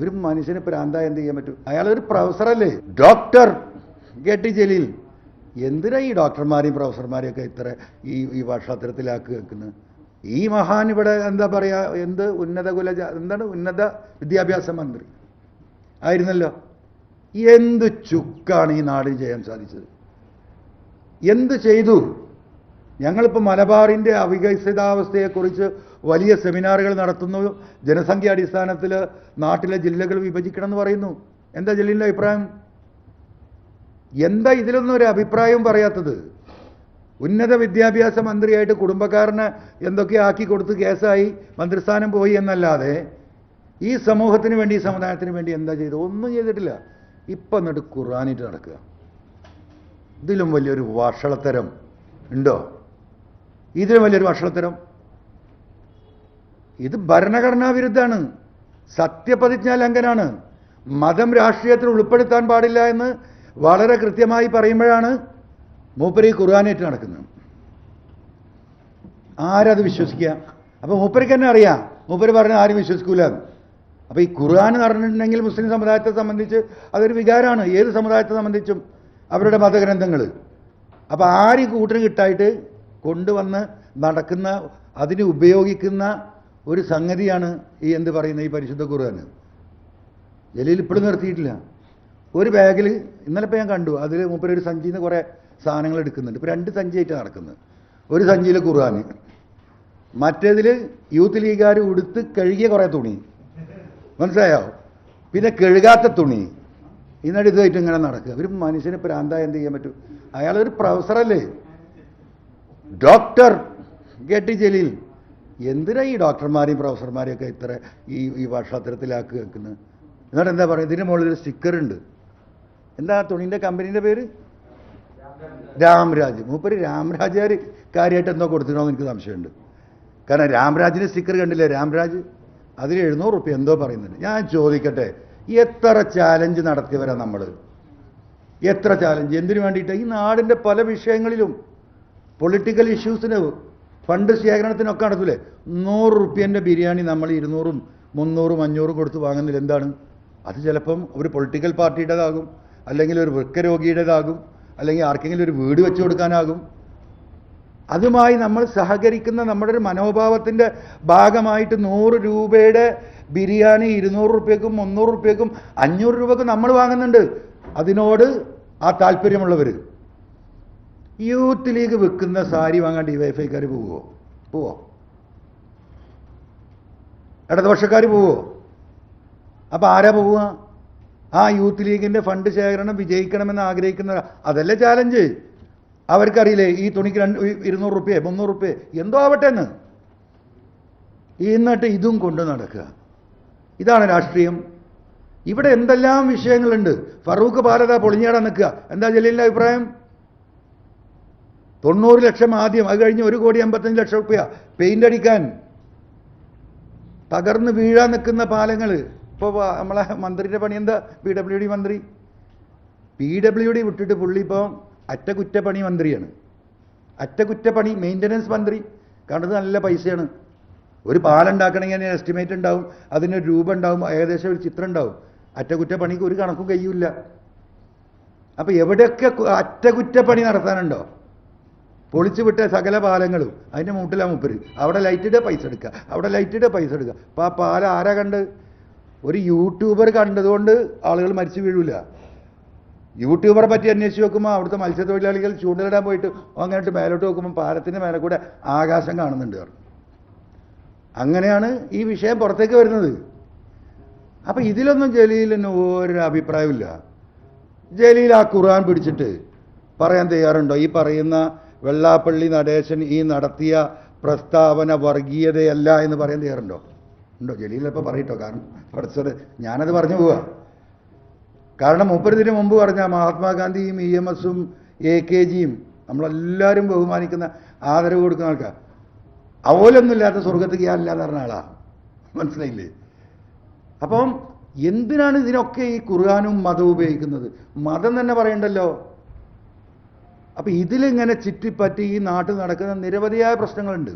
ഒരു മനുഷ്യന് പ്രാന്ത എന്ത് ചെയ്യാൻ പറ്റും? അയാളൊരു പ്രൊഫസറല്ലേ? ഡോക്ടർ. K T Jaleel. എന്തിനാ ഈ ഡോക്ടർമാരെയും പ്രൊഫസർമാരെയും ഒക്കെ ഇത്ര ഈ ഈ ഭാഷാത്തരത്തിലാക്കി വെക്കുന്നത്? ഈ മഹാൻ ഇവിടെ എന്താ പറയാ എന്ത് ഉന്നത കുല എന്താണ്? ഉന്നത വിദ്യാഭ്യാസ മന്ത്രി. ആയിരുന്നല്ലോ. എന്ത് ചുക്കാണ് ഈ നാടിന് ചെയ്യാൻ സാധിച്ചത്? എന്ത് ചെയ്തു? ഞങ്ങളിപ്പോൾ മലബാറിന്റെ അവികസിതാവസ്ഥയെക്കുറിച്ച് വലിയ സെമിനാറുകൾ നടത്തുന്നു. ജനസംഖ്യ അടിസ്ഥാനത്തിൽ നാട്ടിലെ ജില്ലകൾ വിഭജിക്കണം എന്ന് പറയുന്നു. എന്താ ജലീലിന്റെ അഭിപ്രായം? എന്താ ഇതിലൊന്നും ഒരു അഭിപ്രായവും പറയാത്തത്? ഉന്നത വിദ്യാഭ്യാസ മന്ത്രിയായിട്ട് കുടുംബക്കാരനെ എന്തൊക്കെ ആക്കി കൊടുത്ത് കേസായി മന്ത്രിസ്ഥാനം പോയി എന്നല്ലാതെ ഈ സമൂഹത്തിന് വേണ്ടി ഈ സമുദായത്തിന് വേണ്ടി എന്താ ചെയ്തു ഒന്നും ചെയ്തിട്ടില്ല. ഇപ്പം എന്നിട്ട് ഖുറാനിട്ട് നടക്കുക. ഇതിലും വലിയൊരു വഷളത്തരം ഉണ്ടോ? ഇതിലും വലിയൊരു വഷളത്തരം. ഇത് ഭരണഘടനാ വിരുദ്ധാണ് സത്യപ്രതിജ്ഞാ ലംഘനാണ്. മതം രാഷ്ട്രീയത്തിൽ ഉൾപ്പെടുത്താൻ പാടില്ല എന്ന് വളരെ കൃത്യമായി പറയുമ്പോഴാണ് മൂപ്പരി ഈ ഖുർആാനേറ്റ് നടക്കുന്നത്. ആരത് വിശ്വസിക്കുക? അപ്പോൾ മൂപ്പരിക്ക് തന്നെ അറിയാം. മൂപ്പര് പറഞ്ഞ ആരും വിശ്വസിക്കൂല. അപ്പോൾ ഈ ഖുർആൻ എന്ന് പറഞ്ഞിട്ടുണ്ടെങ്കിൽ മുസ്ലിം സമുദായത്തെ സംബന്ധിച്ച് അതൊരു വികാരമാണ്. ഏത് സമുദായത്തെ സംബന്ധിച്ചും അവരുടെ മതഗ്രന്ഥങ്ങൾ അപ്പോൾ ആര് കൂട്ടിന് കിട്ടായിട്ട് കൊണ്ടുവന്ന് നടക്കുന്ന അതിന് ഉപയോഗിക്കുന്ന ഒരു സംഗതിയാണ് ഈ എന്ത് പറയുന്ന ഈ പരിശുദ്ധ ഖുർആൻ. ജലീൽ ഇപ്പോഴും നിർത്തിയിട്ടില്ല. ഒരു ബാഗിൽ ഇന്നലെ ഇപ്പോൾ ഞാൻ കണ്ടു അതിൽ മൂപ്പര് ഒരു സഞ്ചിയിൽ നിന്ന് കുറേ സാധനങ്ങൾ എടുക്കുന്നുണ്ട്. ഇപ്പോൾ രണ്ട് സഞ്ചിയായിട്ട് നടക്കുന്നത്. ഒരു സഞ്ചിയിൽ ഖുർആൻ മറ്റേതിൽ യൂത്ത് ലീഗുകാർ ഉടുത്ത് കഴുകിയ കുറേ തുണി. മനസ്സിലായോ? പിന്നെ കഴുകാത്ത തുണി. ഇന്നടുത്തായിട്ട് ഇങ്ങനെ നടക്കുക. ഒരു മനുഷ്യനെ പ്രാന്തായ എന്ത് ചെയ്യാൻ പറ്റും? അയാളൊരു പ്രൊഫസറല്ലേ? Doctor K T Jaleel. എന്തിനാ ഈ ഡോക്ടർമാരെയും പ്രൊഫസർമാരെയും ഒക്കെ ഇത്ര ഈ ഈ ഭാഷാത്തരത്തിലാക്കി വെക്കുന്നത് എന്നിട്ട് എന്താ പറയുക? ഇതിന് മുകളിൽ ഒരു സ്റ്റിക്കർ ഉണ്ട്. എന്താ തുണീന്റെ കമ്പനീന്റെ പേര്? രാംരാജ്. മൂപ്പര് രാംരാജുകാർ കാര്യമായിട്ട് എന്തോ കൊടുത്തിനോന്ന് എനിക്ക് സംശയമുണ്ട്. കാരണം രാംരാജിന്റെ സ്റ്റിക്കർ കണ്ടില്ലേ? രാംരാജ് അതിൽ എഴുന്നൂറ് റുപ്യ എന്തോ പറയുന്നുണ്ട്. ഞാൻ ചോദിക്കട്ടെ എത്ര ചാലഞ്ച് നടത്തിയവരാണ് നമ്മൾ എത്ര ചാലഞ്ച് എന്തിനു വേണ്ടിയിട്ട്? ഈ നാടിന്റെ പല വിഷയങ്ങളിലും പൊളിറ്റിക്കൽ ഇഷ്യൂസിന് ഫണ്ട് ശേഖരണത്തിനൊക്കെ നടത്തൂലേ നൂറ് റുപ്യന്റെ ബിരിയാണി നമ്മൾ ഇരുന്നൂറും മുന്നൂറും അഞ്ഞൂറും കൊടുത്ത് വാങ്ങുന്നില്ല എന്താണ്? അത് ചിലപ്പം ഒരു പൊളിറ്റിക്കൽ പാർട്ടിയുടേതാകും അല്ലെങ്കിൽ ഒരു വൃക്കരോഗിയുടേതാകും അല്ലെങ്കിൽ ആർക്കെങ്കിലും ഒരു വീട് വെച്ചു കൊടുക്കാനാകും. അതുമായി നമ്മൾ സഹകരിക്കുന്ന നമ്മുടെ ഒരു മനോഭാവത്തിന്റെ ഭാഗമായിട്ട് നൂറ് രൂപയുടെ ബിരിയാണി ഇരുന്നൂറ് റുപ്യക്കും മുന്നൂറ് റുപ്യക്കും അഞ്ഞൂറ് രൂപക്കും നമ്മൾ വാങ്ങുന്നുണ്ട്. അതിനോട് ആ താല്പര്യമുള്ളവർ യൂത്ത് ലീഗ് വിൽക്കുന്ന സാരി വാങ്ങാൻ ഡിവൈഫൈക്കാർ പോവോ? പോവോ? ഇടതുപക്ഷക്കാർ പോവോ? അപ്പോൾ ആരാ പോവുക? ആ യൂത്ത് ലീഗിന്റെ ഫണ്ട് ശേഖരണം വിജയിക്കണമെന്ന് ആഗ്രഹിക്കുന്ന അതല്ലേ ചാലഞ്ച് അവർക്കറിയില്ലേ ഈ തുണിക്ക് രണ്ട് ഇരുന്നൂറ് റുപ്യ മുന്നൂറ് റുപ്യ എന്തോ ആവട്ടെ എന്ന്. എന്നിട്ട് ഇതും കൊണ്ട് നടക്കുക. ഇതാണ് രാഷ്ട്രീയം. ഇവിടെ എന്തെല്ലാം വിഷയങ്ങളുണ്ട്? ഫറൂഖ് ഭാരത പൊളിഞ്ഞാടാൻ നിൽക്കുക. എന്താ ജലീലിന്റെ അഭിപ്രായം? തൊണ്ണൂറ് ലക്ഷം ആദ്യം അത് കഴിഞ്ഞ് ഒരു കോടി അമ്പത്തഞ്ച് ലക്ഷം റുപ്യ പെയിന്റ് അടിക്കാൻ. തകർന്ന് വീഴാൻ നിൽക്കുന്ന പാലങ്ങൾ. ഇപ്പോൾ നമ്മളെ മന്ത്രിയുടെ പണി എന്താ? പി ഡബ്ല്യു ഡി മന്ത്രി. പി ഡബ്ല്യു ഡി വിട്ടിട്ട് പുള്ളി ഇപ്പോൾ അറ്റകുറ്റപ്പണി മന്ത്രിയാണ്. അറ്റകുറ്റപ്പണി മെയിന്റനൻസ് മന്ത്രി. കാരണം നല്ല പൈസയാണ്. ഒരു പാലം ഉണ്ടാക്കണമെങ്കിൽ അതിന് എസ്റ്റിമേറ്റ് ഉണ്ടാവും. അതിനൊരു രൂപ ഉണ്ടാവും. ഏകദേശം ഒരു ചിത്രം ഉണ്ടാവും. അറ്റകുറ്റപ്പണിക്ക് ഒരു കണക്കും കഴിയില്ല. അപ്പോൾ എവിടെയൊക്കെ അറ്റകുറ്റപ്പണി നടത്താനുണ്ടോ? പൊളിച്ചു വിട്ട സകല പാലങ്ങളും അതിന്റെ മൂട്ടിലാണ് മുപ്പര്. അവിടെ ലൈറ്റിടെ പൈസ എടുക്കുക. അവിടെ ലൈറ്റിടെ പൈസ എടുക്കുക. അപ്പോൾ ആ പാലം ആരാ കണ്ട്? ഒരു യൂട്യൂബർ കണ്ടതുകൊണ്ട് ആളുകൾ മരിച്ചു വീഴില്ല യൂട്യൂബറെ പറ്റി അന്വേഷിച്ച് നോക്കുമ്പോൾ അവിടുത്തെ മത്സ്യത്തൊഴിലാളികൾ ചൂണ്ടലിടാൻ പോയിട്ട് അങ്ങോട്ട് മേലോട്ട് നോക്കുമ്പോൾ പാലത്തിന്റെ മേലെ കൂടെ ആകാശം കാണുന്നുണ്ട് പറഞ്ഞു. അങ്ങനെയാണ് ഈ വിഷയം പുറത്തേക്ക് വരുന്നത്. അപ്പം ഇതിലൊന്നും ജലീലിന് ഒരു അഭിപ്രായമില്ല ജലീൽ ആ ഖുർആൻ പിടിച്ചിട്ട് പറയാൻ തയ്യാറുണ്ടോ? ഈ പറയുന്ന വെള്ളാപ്പള്ളി നടേശൻ ഈ നടത്തിയ പ്രസ്താവന വർഗീയതയല്ല എന്ന് പറയാൻ തയ്യാറുണ്ടോ? ഉണ്ടോ? ജലീൽ ഇപ്പോൾ പറയിട്ടോ. കാരണം പഠിച്ചത് ഞാനത് പറഞ്ഞു പോവാ. കാരണം മുപ്പതിന് മുമ്പ് പറഞ്ഞ മഹാത്മാഗാന്ധിയും ഇ എം എസും എ കെ ജിയും നമ്മളെല്ലാവരും ബഹുമാനിക്കുന്ന ആദരവ് കൊടുക്കുന്ന ആൾക്കാർ അവലൊന്നുമില്ലാത്ത സ്വർഗത്ത് ചെയ്യാനില്ല എന്ന് പറഞ്ഞ ആളാ. മനസ്സിലായില്ലേ? അപ്പം എന്തിനാണ് ഇതിനൊക്കെ ഈ ഖുർആാനും മതവും ഉപയോഗിക്കുന്നത്? മതം തന്നെ പറയണ്ടല്ലോ. അപ്പം ഇതിലിങ്ങനെ ചുറ്റിപ്പറ്റി ഈ നാട്ടിൽ നടക്കുന്ന നിരവധിയായ പ്രശ്നങ്ങളുണ്ട്.